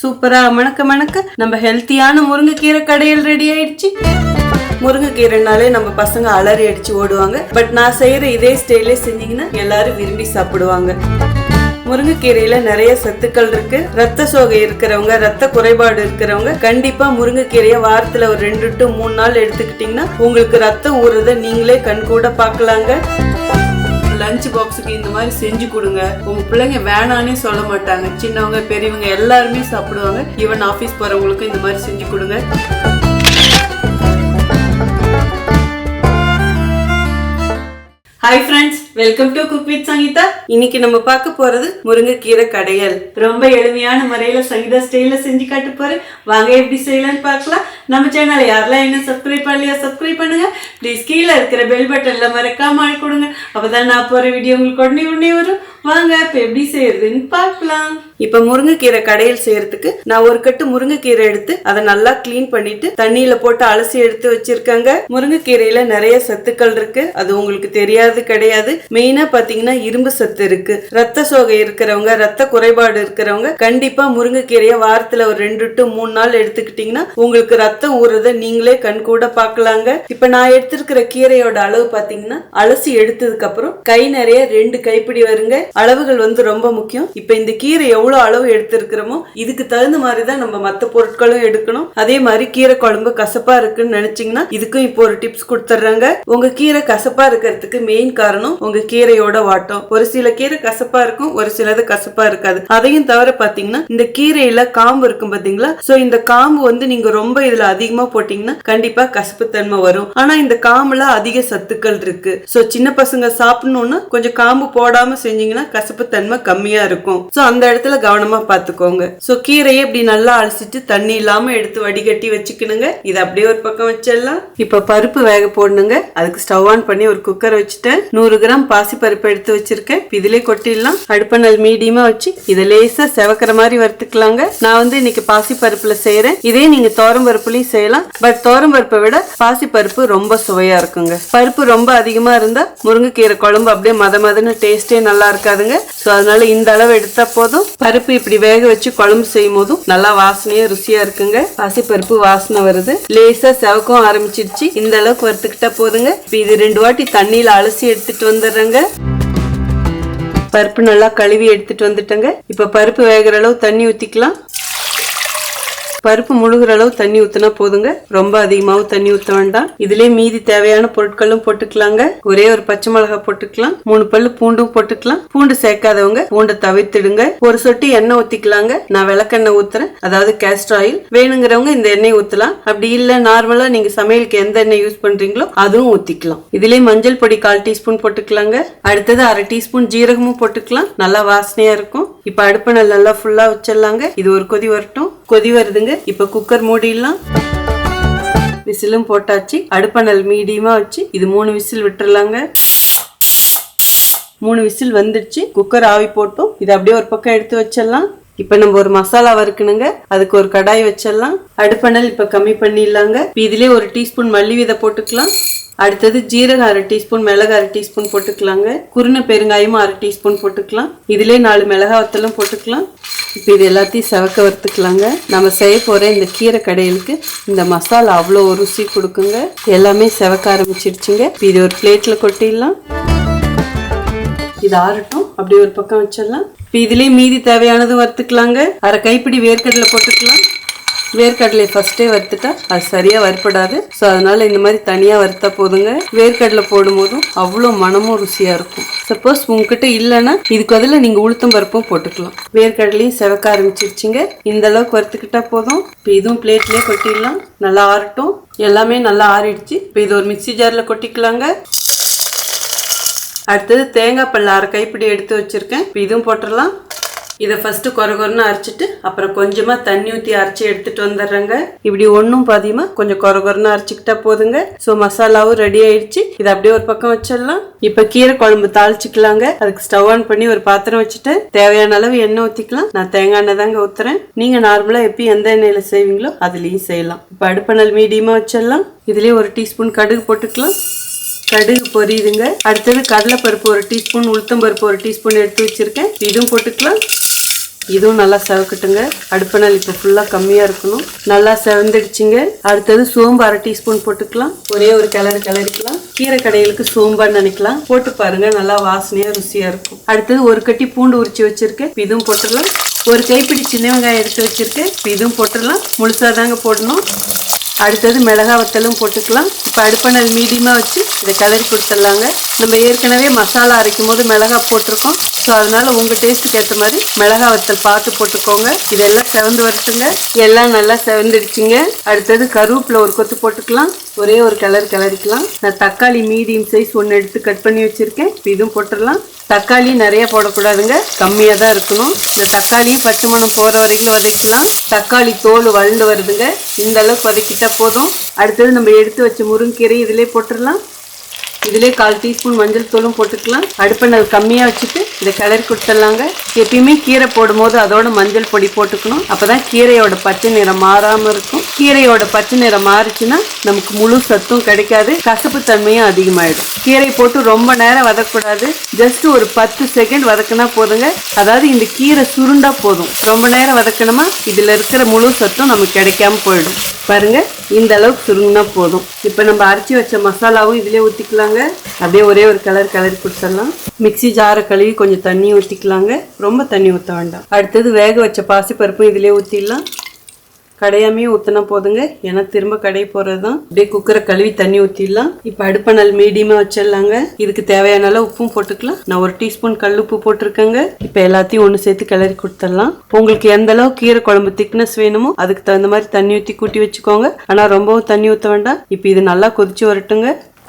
சூப்பரா. மணக்க மணக்க நம்ம ஹெல்த்தியான முருங்கைக்கீரை கடையில் ரெடி ஆயிடுச்சு. முருங்கைக்கீரைனாலே நம்ம பசங்க அலறி அடிச்சு ஓடுவாங்க. பட் நான் செய்யற இதே ஸ்டைலே செஞ்சீங்கன்னா எல்லாரும் விரும்பி சாப்பிடுவாங்க. முருங்கைக்கீரையில நிறைய சத்துக்கள் இருக்கு. ரத்த சோகை இருக்கிறவங்க ரத்த குறைபாடு இருக்கிறவங்க கண்டிப்பா முருங்கைக்கீரைய வாரத்துல ஒரு ரெண்டு டு மூணு நாள் எடுத்துக்கிட்டீங்கன்னா உங்களுக்கு ரத்த ஊறுறத நீங்களே கண்கூட பார்க்கலாங்க. லஞ்ச் பாக்ஸுக்கு இந்த மாதிரி செஞ்சு கொடுங்க. உங்க பிள்ளைங்க வேணானே சொல்ல மாட்டாங்க. சின்னவங்க பெரியவங்க எல்லாருமே சாப்பிடுவாங்க. ஈவன் ஆஃபீஸ் போறவங்களுக்கும் இந்த மாதிரி செஞ்சு கொடுங்க. Hi friends welcome to cook with Sangeetha இன்னைக்கு நம்ம பார்க்க போறது முருங்கைக்கீரை கடையல். ரொம்ப எளிமையான முறையில சங்கீதா ஸ்டைல செஞ்சு காட்ட போறேன். வாங்க எப்படி செய்யலாம்னு பார்க்கலாம். நம்ம சேனலை யாரெல்லாம் என்ன சப்ஸ்கிரைப் பண்ணலையா சப்ஸ்கிரைப் பண்ணுங்க. ப்ளீஸ் கீழே இருக்கிற பெல் பட்டன்ல மறக்காம ஆள் கொடுங்க. அப்பதான் நான் போற வீடியோ உங்களுக்கு உடனே உடனே வரும். வாங்க இப்ப எப்படி செய்யறதுன்னு பார்க்கலாம். இப்ப முருங்கைக்கீரை கடையில் செய்யறதுக்கு நான் ஒரு கட்டு முருங்கைக்கீரை எடுத்து அதை நல்லா கிளீன் பண்ணிட்டு தண்ணியில போட்டு அலசி எடுத்து வச்சிருக்காங்க. முருங்கைக்கீரையில நிறைய சத்துக்கள் இருக்கு. அது உங்களுக்கு தெரியாது கிடையாது. மெயினா பாத்தீங்கன்னா இரும்பு சத்து இருக்கு. ரத்த சோகை இருக்கிறவங்க ரத்த குறைபாடு இருக்கிறவங்க கண்டிப்பா முருங்கைக்கீரைய வாரத்துல ஒரு ரெண்டு டு மூணு நாள் எடுத்துக்கிட்டீங்கன்னா உங்களுக்கு ரத்தம் ஊறுறத நீங்களே கண் கூட பாக்கலாங்க இப்ப நான் எடுத்திருக்கிற கீரையோட அளவு பாத்தீங்கன்னா அலசி எடுத்ததுக்கு அப்புறம் கை நிறைய ரெண்டு கைப்பிடி வருங்க. அளவுகள் வந்து ரொம்ப முக்கியம். இப்ப இந்த கீரை எவ்வளவு அளவு எடுத்திருக்கிறோமோ இதுக்கு தகுந்த மாதிரி தான் நம்ம மத்த பொருட்களும் எடுக்கணும். அதே மாதிரி கீரை குழம்பு கசப்பா இருக்குன்னு நினைச்சீங்கன்னா இதுக்கும் இப்போ ஒரு டிப்ஸ் கொடுத்துட்றாங்க. உங்க கீரை கசப்பா இருக்கிறதுக்கு மெயின் காரணம் உங்க கீரையோட வாட்டம். ஒரு சில கீரை கசப்பா இருக்கும் ஒரு சிலது கசப்பா இருக்காது. அதையும் தவிர பாத்தீங்கன்னா இந்த கீரையில காம்பு இருக்கும் பாத்தீங்களா? சோ இந்த காம்பு வந்து நீங்க ரொம்ப இதுல அதிகமா போட்டீங்கன்னா கண்டிப்பா கசப்பு தன்மை வரும். ஆனா இந்த காம்புல அதிக சத்துக்கள் இருக்கு. சோ சின்ன பசங்க சாப்பிடணும்னா கொஞ்சம் காம்பு போடாம செஞ்சீங்கன்னா கசப்பு தன்மை கம்மியா இருக்கும். சோ அந்த இடத்துல கவனமா பாத்துக்கோங்க. சோ கீரையை இப்படி நல்லா அலசிட்டு தண்ணி இல்லாம எடுத்து வடிகட்டி வச்சுக்கணுங்க. இது அப்படியே ஒரு பக்கம் வச்சிடலாம். இப்ப பருப்பு வேக போடணுங்க. அதுக்கு ஸ்டவ் ஆன் பண்ணி ஒரு குக்கர் வச்சுட்டேன். நூறு கிராம் பாசி பருப்பு எடுத்து வச்சிருக்கேன். இதுலயே கொட்டிடலாம். அடுப்பநல் மீடியமா வச்சு இதை லேசா செவக்கிற மாதிரி வறுத்துக்கலாங்க. நான் வந்து இன்னைக்கு பாசி பருப்புல செய்யறேன் இதே நீங்க தோரம் பருப்புலயும் செய்யலாம். பட் தோரம் பருப்பை விட பாசி பருப்பு ரொம்ப சுவையா இருக்குங்க. பருப்பு ரொம்ப அதிகமா இருந்தா முருங்கைக்கீரை குழம்பு அப்படியே மத மதன்னு டேஸ்டே நல்லா இருக்காதுங்க. சோ அதனால இந்த அளவு எடுத்தா போதும். பருப்பு இப்படி வேக வச்சு குழம்பு செய்யும் போதும் நல்லா வாசனையா ருசியா இருக்குங்க. பாசி பருப்பு வாசனை வருது. லேசா செவக்கும் ஆரம்பிச்சிருச்சு. இந்த அளவுக்கு வறுத்துக்கிட்டா போதுங்க. இது ரெண்டு வாட்டி தண்ணியில அலசி எடுத்துட்டு வந்துடுறேங்க. பருப்பு நல்லா கழுவி எடுத்துட்டு வந்துட்டேங்க. இப்ப பருப்பு வேகிற அளவு தண்ணி ஊத்திக்கலாம். பருப்பு முழுகிற அளவு தண்ணி ஊத்தினா போதுங்க. ரொம்ப அதிகமாவும் தண்ணி ஊத்த வேண்டாம். இதுலயே மீதி தேவையான பொருட்களும் போட்டுக்கலாங்க. ஒரே ஒரு பச்சை மிளகாய் போட்டுக்கலாம். மூணு பல்லு பூண்டும் போட்டுக்கலாம். பூண்டு சேர்க்காதவங்க பூண்டை தவிர்த்துடுங்க. ஒரு சொட்டு எண்ணெய் ஊத்திக்கலாங்க. நான் விளக்கெண்ணெய் ஊத்துறேன். அதாவது கேஸ்டர் ஆயில் வேணுங்கிறவங்க இந்த எண்ணெய் ஊத்தலாம். அப்படி இல்ல நார்மலா நீங்க சமையலுக்கு எந்த எண்ணெய் யூஸ் பண்றீங்களோ அதுவும் ஊத்திக்கலாம். இதுலயே மஞ்சள் பொடி கால் டீஸ்பூன் போட்டுக்கலாங்க. அடுத்தது அரை டீஸ்பூன் ஜீரகமும் போட்டுக்கலாம். நல்லா வாசனையா இருக்கும். இப்ப அடுப்பு நல்லா ஃபுல்லா வச்சிடலாங்க. இது ஒரு கொதி வரட்டும். கொதி வருதுங்க. இப்ப குக்கர் மூடிடலாம். விசிலும் போட்டாச்சு. அடுப்பணல் மீடியமா வச்சு இது மூணு விசில் விட்டுறலாங்க. மூணு விசில் வந்துடுச்சு. குக்கர் ஆவி போட்டோம். இது அப்படியே ஒரு பக்கம் எடுத்து வச்சிடலாம். இப்ப நம்ம ஒரு மசாலா வறுக்கணுங்க. அதுக்கு ஒரு கடாய் வச்சிடலாம். அடுப்பணல் இப்ப கம்மி பண்ணிடலாங்க. இப்ப இதுலயே ஒரு டீஸ்பூன் மல்லி விதை போட்டுக்கலாம். அடுத்தது ஜீரகம் அரை டீஸ்பூன் மிளகு அரை டீஸ்பூன் போட்டுக்கலாங்க. குருணை பெருங்காயமும் அரை டீஸ்பூன் போட்டுக்கலாம். இதுலயே நாலு மிளகா வத்தலும் போட்டுக்கலாம். இப்போ இது எல்லாத்தையும் செவக்க வறுத்துக்கலாங்க. நம்ம செய்ய போகிற இந்த கீரை கடையிலுக்கு இந்த மசாலா அவ்வளோ ருசி கொடுக்குங்க. எல்லாமே செவக்க ஆரம்பிச்சிடுச்சுங்க இப்போ இது ஒரு பிளேட்டில் கொட்டிடலாம். இது ஆறட்டும். அப்படியே ஒரு பக்கம் வச்சிடலாம். இப்போ இதுலேயே மீதி தேவையானது வறுத்துக்கலாங்க. அரை கைப்பிடி வேர்க்கடலை போட்டுக்கலாம். வேர்க்கடலை ஃபர்ஸ்டே வறுத்துட்டா அது சரியா வறுப்படாது ஸோ அதனால இந்த மாதிரி தனியா வறுத்தா போதுங்க. வேர்க்கடலை போடும் போதும் அவ்வளோ மனமும் ருசியா இருக்கும். சப்போஸ் உங்ககிட்ட இல்லைன்னா இதுக்கு அதில் நீங்க உளுத்தம் பருப்பும் போட்டுக்கலாம். வேர்க்கடலையும் செவக்க ஆரம்பிச்சிருச்சுங்க. இந்த அளவுக்கு வறுத்துக்கிட்டா போதும். இப்போ இதுவும் பிளேட்லேயே கொட்டிடலாம். நல்லா ஆறட்டும். எல்லாமே நல்லா ஆறிடுச்சு. இப்போ இது ஒரு மிக்ஸி ஜாரில் கொட்டிக்கலாங்க. அடுத்தது தேங்காய் பல்ல அரை கைப்பிடி எடுத்து வச்சிருக்கேன். இப்போ இதுவும் போட்டுடலாம். இதை ஃபர்ஸ்ட் கொர கொரன்னு அரைச்சிட்டு அப்புறம் கொஞ்சமா தண்ணி ஊற்றி அரைச்சி எடுத்துட்டு வந்துடுறேங்க. இப்படி ஒன்றும் பாதியமா? கொஞ்சம் கொர கொரன்னு அரைச்சிக்கிட்டா போதுங்க. ஸோ மசாலாவும் ரெடி ஆயிடுச்சு. இதை அப்படியே ஒரு பக்கம் வச்சிடலாம். இப்போ கீரை குழம்பு தாளிச்சிக்கலாங்க. அதுக்கு ஸ்டவ் ஆன் பண்ணி ஒரு பாத்திரம் வச்சுட்டு தேவையான அளவு எண்ணெய் ஊற்றிக்கலாம் நான் தேங்காய் எண்ணெய் தாங்க ஊத்துறேன். நீங்கள் நார்மலாக எப்பயும் எந்த எண்ணெயில் செய்வீங்களோ அதுலேயும் செய்யலாம். இப்போ அடுப்பணல் மீடியமாக வச்சிடலாம். இதுலேயே ஒரு டீஸ்பூன் கடுகு போட்டுக்கலாம். கடுகு பொரியுதுங்க. அடுத்தது கடலைப்பருப்பு ஒரு டீஸ்பூன் உளுத்தம் பருப்பு ஒரு டீஸ்பூன் எடுத்து வச்சிருக்கேன். இதுவும் போட்டுக்கலாம். இதுவும் நல்லா செவக்கட்டுங்க. அடுப்பினால் இப்போ ஃபுல்லாக கம்மியாக இருக்கணும். நல்லா செவந்துடுச்சுங்க. அடுத்தது சோம்பு அரை டீஸ்பூன் போட்டுக்கலாம். ஒரே ஒரு கிளறு கிளறிக்கலாம். கீரை கடைகளுக்கு சோம்பான்னு நினைக்கலாம். போட்டு பாருங்க நல்லா வாசனையாக ருசியாக இருக்கும். அடுத்தது ஒரு கட்டி பூண்டு உரிச்சு வச்சிருக்கேன். இதுவும் போட்டுடலாம். ஒரு கைப்பிடி சின்ன வெங்காயம் எடுத்து வச்சிருக்கேன். இதுவும் போட்டுடலாம். முழுசாக தாங்க போடணும். அடுத்தது மிளகா வத்தலும் போட்டுக்கலாம். இப்போ அடுப்பணல் மீடியமாக வச்சு இதை கிளறி கொடுத்துட்லாங்க. நம்ம ஏற்கனவே மசாலா அரைக்கும் போது மிளகா போட்டிருக்கோம். ஸோ அதனால் உங்கள் டேஸ்ட்டுக்கு ஏற்ற மாதிரி மிளகா வத்தல் பார்த்து போட்டுக்கோங்க. இதெல்லாம் செவந்து வரட்டுங்க. எல்லாம் நல்லா செவந்துடுச்சுங்க. அடுத்தது கருவேப்பில் ஒரு கொத்து போட்டுக்கலாம். ஒரே ஒரு கலர் கிளறிக்கலாம் நான் தக்காளி மீடியம் சைஸ் ஒன்று எடுத்து கட் பண்ணி வச்சுருக்கேன். இதுவும் போட்டுடலாம். தக்காளி நிறைய போடக்கூடாதுங்க. கம்மியாக தான் இருக்கணும். இந்த தக்காளியும் பச்சை மணம் போகிற வரைக்கும் வதக்கலாம் தக்காளி தோல் வளர்ந்து வருதுங்க. இந்த அளவுக்கு வதக்கிட்டா போதும். அடுத்தது நம்ம எடுத்து வச்ச முருங்கீரை இதிலே போட்டுடலாம். இதிலே கால் டீஸ்பூன் மஞ்சள் தூளும் போட்டுக்கலாம். அடுப்பை கம்மியாக வச்சுட்டு இதை கிளறி கொடுத்துடலாங்க. எப்பயுமே கீரை போடும்போது அதோட மஞ்சள் பொடி போட்டுக்கணும். அப்போ தான் கீரையோட பச்சை நிறம் மாறாமல் இருக்கும். கீரையோட பச்சை நிறம் மாறுச்சுன்னா நமக்கு முழு சத்தும் கிடைக்காது கசப்பு தன்மையும் அதிகமாயிடும். கீரை போட்டு ரொம்ப நேரம் வதக்கக்கூடாது. ஜஸ்ட் ஒரு பத்து செகண்ட் வதக்குனா போதுங்க. அதாவது இந்த கீரை சுருண்டா போதும். ரொம்ப நேரம் வதக்கணுமா? இதுல இருக்கிற முழு சத்தும் நமக்கு கிடைக்காம போயிடும். பாருங்க இந்த அளவுக்கு சுருங்கினா போதும். இப்போ நம்ம அரைச்சி வச்ச மசாலாவும் இதுலேயே ஊற்றிக்கலாங்க அப்படியே ஒரே ஒரு கலர் கலரி கொடுத்துடலாம். மிக்ஸி ஜாரை கழுவி கொஞ்சம் தண்ணி ஊற்றிக்கலாங்க ரொம்ப தண்ணி ஊற்ற வேண்டாம். அடுத்தது வேக வச்ச பாசிப்பருப்பும் இதுலேயே ஊற்றிடலாம் கடையாமே ஊற்றினா போதுங்க. ஏன்னா திரும்ப கடை போகிறது தான் அப்படியே குக்கரை கழுவி தண்ணி ஊற்றிடலாம் இப்போ அடுப்பை நல்ல மீடியமாக வச்சிடலாங்க. இதுக்கு தேவையான அளவு உப்பும் போட்டுக்கலாம். நான் ஒரு டீஸ்பூன் கல் உப்பு போட்டிருக்கேங்க. இப்போ எல்லாத்தையும் ஒன்று சேர்த்து கிளறி கொடுத்துடலாம். உங்களுக்கு எந்த அளவு கீரை குழம்பு திக்னஸ் வேணுமோ அதுக்கு தகுந்த மாதிரி தண்ணி ஊற்றி கூட்டி வச்சுக்கோங்க. ஆனால் ரொம்பவும் தண்ணி ஊற்ற வேண்டாம். இப்போ இது நல்லா கொதிச்சு வரட்டுங்க.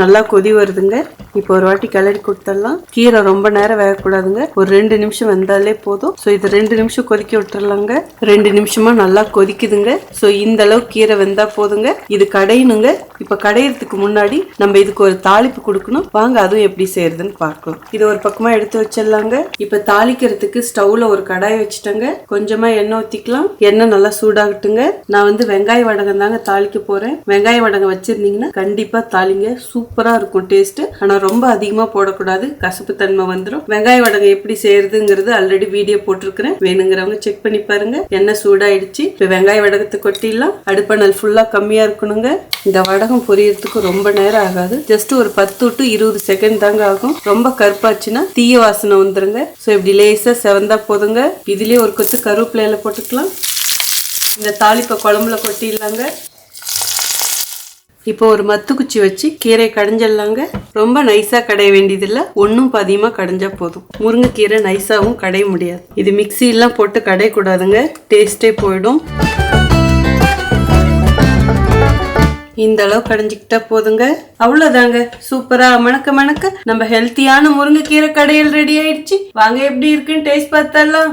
நல்லா கொதி வருதுங்க. இப்போ ஒரு வாட்டி கிளறி கொடுத்துடலாம். கீரை ரொம்ப நேரம் வேகக்கூடாதுங்க. ஒரு ரெண்டு நிமிஷம் வெந்தாலே போதும். ஸோ இது ரெண்டு நிமிஷம் கொதிக்க விட்டுறலாங்க. ரெண்டு நிமிஷமா நல்லா கொதிக்குதுங்க. ஸோ இந்த அளவு கீரை வெந்தா போதுங்க. இது கடையணுங்க. இப்போ கடையிறதுக்கு முன்னாடி நம்ம இதுக்கு ஒரு தாளிப்பு கொடுக்கணும். வாங்க அதுவும் எப்படி செய்யறதுன்னு பார்க்கலாம். இது ஒரு பக்கமா எடுத்து வச்சிடலாங்க. இப்போ தாளிக்கிறதுக்கு ஸ்டவ்ல ஒரு கடாய் வச்சுட்டேங்க. கொஞ்சமா எண்ணெய் ஊத்திக்கலாம். எண்ணெய் நல்லா சூடாகட்டுங்க. நான் வந்து வெங்காய வடகம் தாங்க தாளிக்க போறேன். வெங்காய வடகம் வச்சிருந்தீங்கன்னா கண்டிப்பா தாளிங்க. சூப்பராக இருக்கும் டேஸ்ட்டு ஆனால் ரொம்ப அதிகமாக போடக்கூடாது. கசப்பு தன்மை வந்துடும் வெங்காய வடகம் எப்படி செய்யறதுங்கிறது ஆல்ரெடி வீடியோ போட்டிருக்கிறேன். வேணுங்கிறவங்க செக் பண்ணி பாருங்க. எண்ணெய் சூடாயிடுச்சு. இப்போ வெங்காய வடகத்தை கொட்டிடலாம். அடுப்பணல் ஃபுல்லாக கம்மியாக இருக்கணுங்க. இந்த வடகம் பொரியறதுக்கு ரொம்ப நேரம் ஆகாது. ஜஸ்ட் ஒரு பத்து டு இருபது செகண்ட் தாங்க ஆகும். ரொம்ப கருப்பாச்சுன்னா தீய வாசனை வந்துருங்க. ஸோ இப்படி லேசாக செவந்தா போதுங்க. இதுலேயே ஒரு கொத்து கருவேப்பிலையில போட்டுக்கலாம். இந்த தாளிப்பை குழம்புல கொட்டிடலாங்க. இப்போ ஒரு மத்து குச்சி வச்சு கீரை கடைஞ்சிடலாங்க. ரொம்ப நைஸா கடைய வேண்டியதில்லை. ஒன்றும் பாதியமாக கடைஞ்சா போதும். முருங்கைக்கீரை நைஸாகவும் கடைய முடியாது. இது மிக்சியெல்லாம் போட்டு கடையக்கூடாதுங்க. டேஸ்டே போயிடும். இந்த அளவு கடைஞ்சிக்கிட்டா போதுங்க. அவ்வளோதாங்க சூப்பரா. மணக்க மணக்க நம்ம ஹெல்த்தியான முருங்கைக்கீரை கடையில் ரெடி ஆயிடுச்சு. வாங்க எப்படி இருக்குன்னு டேஸ்ட் பார்த்தலாம்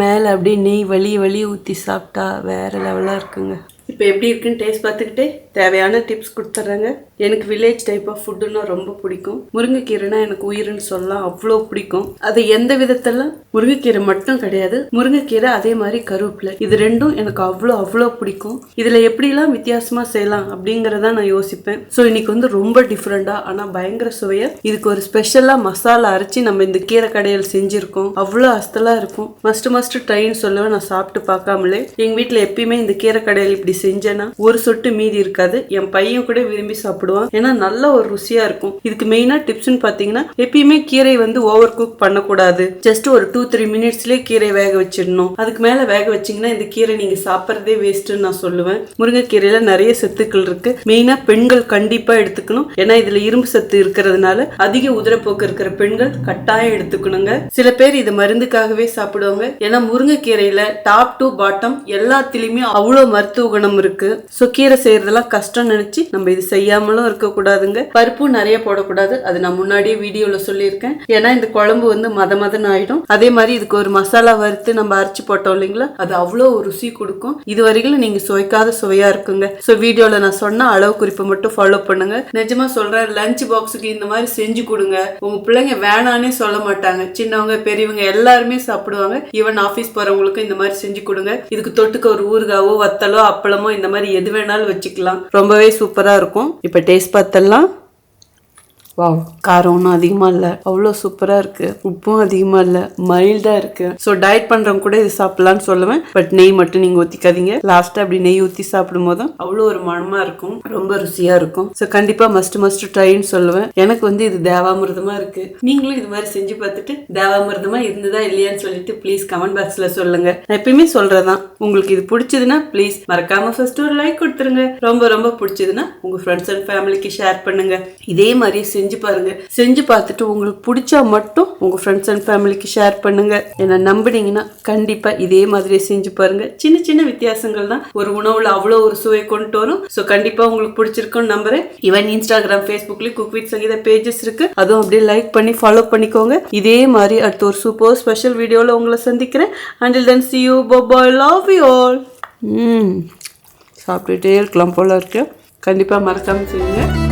மேலே அப்படியே நெய் வழி வழி ஊற்றி சாப்பிட்டா வேற லெவலாக இருக்குங்க. இப்போ எப்படி இருக்குன்னு டேஸ்ட் பார்த்துக்கிட்டே தேவையான டிப்ஸ் கொடுத்துட்றாங்க. எனக்கு வில்லேஜ் டைப் ஆஃப் ஃபுட்டுன்னா ரொம்ப பிடிக்கும். முருங்கைக்கீரைனா எனக்கு உயிர்னு சொல்லலாம் அவ்வளோ பிடிக்கும். அது எந்த விதத்தெல்லாம் முருங்கைக்கீரை மட்டும் கிடையாது. முருங்கைக்கீரை அதே மாதிரி கருவேப்பிலை. இது ரெண்டும் எனக்கு அவ்வளோ அவ்வளோ பிடிக்கும். இதில் எப்படிலாம் வித்தியாசமாக செய்யலாம் அப்படிங்கிறத நான் யோசிப்பேன். ஸோ இன்னைக்கு வந்து ரொம்ப டிஃப்ரெண்டாக ஆனால் பயங்கர சுவையை இதுக்கு ஒரு ஸ்பெஷலாக மசாலா அரைச்சி நம்ம இந்த கீரை கடையில் செஞ்சுருக்கோம். அவ்வளோ அஸ்தலாக இருக்கும். மஸ்ட் மஸ்ட் ட்ரைன்னு சொல்லவே நான் சாப்பிட்டு பார்க்காமலே. எங்கள் வீட்டில் எப்பயுமே இந்த கீரை கடையில் இப்படி செய் செஞ்சேன்னா ஒரு சொட்டு மீதி இருக்காது. என் பையன் கூட விரும்பி சாப்பிடுவான். ஏன்னா நல்ல ஒரு ருசியா இருக்கும். இதுக்கு மெயினா டிப்ஸ்னு பாத்தீங்கன்னா எப்பயுமே கீரை வந்து ஓவர் குக் பண்ணக்கூடாது. ஜஸ்ட் ஒரு டூ த்ரீ மினிட்ஸ்லயே கீரை வேக வச்சிடணும். அதுக்கு மேல வேக வச்சீங்கன்னா இந்த கீரை நீங்க சாப்பிட்றதே வேஸ்ட்னு நான் சொல்லுவேன். முருங்கைக்கீரையில நிறைய சத்துக்கள் இருக்கு. மெயினா பெண்கள் கண்டிப்பா எடுத்துக்கணும். ஏன்னா இதுல இரும்பு சத்து இருக்கிறதுனால அதிக உதிரப்போக்கு இருக்கிற பெண்கள் கட்டாயம் எடுத்துக்கணுங்க. சில பேர் இது மருந்துக்காகவே சாப்பிடுவாங்க. ஏன்னா முருங்கைக்கீரையில டாப் டு பாட்டம் எல்லாத்துலயுமே அவ்வளவு மருத்துவ குணம் இருக்கு. ஸோ கீரை செய்யறதெல்லாம் கஷ்டம் நினைச்சு நம்ம இது செய்யாமலும் இருக்கக்கூடாதுங்க. பருப்பும் நிறைய போடக்கூடாது. அது நான் முன்னாடியே வீடியோல சொல்லியிருக்கேன். ஏன்னா இந்த குழம்பு வந்து மத மதன் ஆயிடும். அதே மாதிரி இதுக்கு ஒரு மசாலா வறுத்து நம்ம அரைச்சு போட்டோம் இல்லைங்களா? அது அவ்வளோ ருசி கொடுக்கும். இது வரைக்கும் நீங்க சுவைக்காத சுவையா இருக்குங்க. ஸோ வீடியோல நான் சொன்ன அளவு குறிப்பை மட்டும் ஃபாலோ பண்ணுங்க. நிஜமா சொல்றேன் லஞ்ச் பாக்ஸுக்கு இந்த மாதிரி செஞ்சு கொடுங்க. உங்க பிள்ளைங்க வேணானே சொல்ல மாட்டாங்க. சின்னவங்க பெரியவங்க எல்லாருமே சாப்பிடுவாங்க. ஈவன் ஆஃபீஸ் போறவங்களுக்கும் இந்த மாதிரி செஞ்சு கொடுங்க. இதுக்கு தொட்டுக்க ஒரு ஊறுகாவோ வத்தலோ அப்பளமோ இந்த மாதிரி எது வேணாலும் வச்சுக்கலாம். ரொம்பவே சூப்பராக இருக்கும். இப்போ டேஸ்ட் பார்த்தெல்லாம் வாவ் காரம் ஒன்றும் அதிகமாக இல்லை. அவ்வளோ சூப்பராக இருக்குது உப்பும் அதிகமாக இல்லை. மைல்டாக இருக்குது ஸோ டயட் பண்ணுறவங்க கூட இது சாப்பிட்லான்னு சொல்லுவேன். பட் நெய் மட்டும் நீங்கள் ஊற்றிக்காதீங்க லாஸ்ட்டாக அப்படி நெய் ஊற்றி சாப்பிடும் போதும் அவ்வளோ ஒரு மனமாக இருக்கும். ரொம்ப ருசியாக இருக்கும். ஸோ கண்டிப்பாக மஸ்ட் மஸ்ட் ட்ரைன்னு சொல்லுவேன். எனக்கு வந்து இது தேவாமிர்தமாக இருக்குது நீங்களும் இது மாதிரி செஞ்சு பார்த்துட்டு தேவாமிர்தமாக இருந்ததா இல்லையான்னு சொல்லிட்டு ப்ளீஸ் கமெண்ட் பாக்ஸில் சொல்லுங்கள் நான் எப்பயுமே சொல்கிறதான் உங்களுக்கு இது பிடிச்சதுன்னா ப்ளீஸ் மறக்காமல் ஃபர்ஸ்ட் ஒரு லைக் கொடுத்துருங்க. ரொம்ப ரொம்ப பிடிச்சதுன்னா உங்கள் ஃப்ரெண்ட்ஸ் அண்ட் ஃபேமிலிக்கு ஷேர் பண்ணுங்கள் இதே மாதிரி செஞ்சு செஞ்சு பாருங்க. செஞ்சு பார்த்துட்டு உங்களுக்கு பிடிச்சா மட்டும் உங்க ஃப்ரெண்ட்ஸ் அண்ட் ஃபேமிலிக்கு ஷேர் பண்ணுங்க. என்ன நம்புனீங்கன்னா கண்டிப்பா இதே மாதிரி செஞ்சு பாருங்க. சின்ன சின்ன வித்தியாசங்கள் தான். ஒரு உணவுல அவ்வளோ ஒரு சுவை கொண்டு வரும். ஸோ கண்டிப்பா உங்களுக்கு பிடிச்சிருக்கும்னு நம்புறேன். ஈவன் இன்ஸ்டாகிராம் ஃபேஸ்புக்லயும் குக் வித் சங்கீதா பேஜஸ் இருக்கு. அதுவும் அப்படியே லைக் பண்ணி ஃபாலோ பண்ணிக்கோங்க. இதே மாதிரி அடுத்த ஒரு சூப்பர் ஸ்பெஷல் வீடியோவில் உங்களை சந்திக்கிறேன். Until then see you bye love you all சாப்பிட்டுட்டே இருக்கலாம் போல இருக்கு. கண்டிப்பாக மறக்காமல் செய்யுங்க.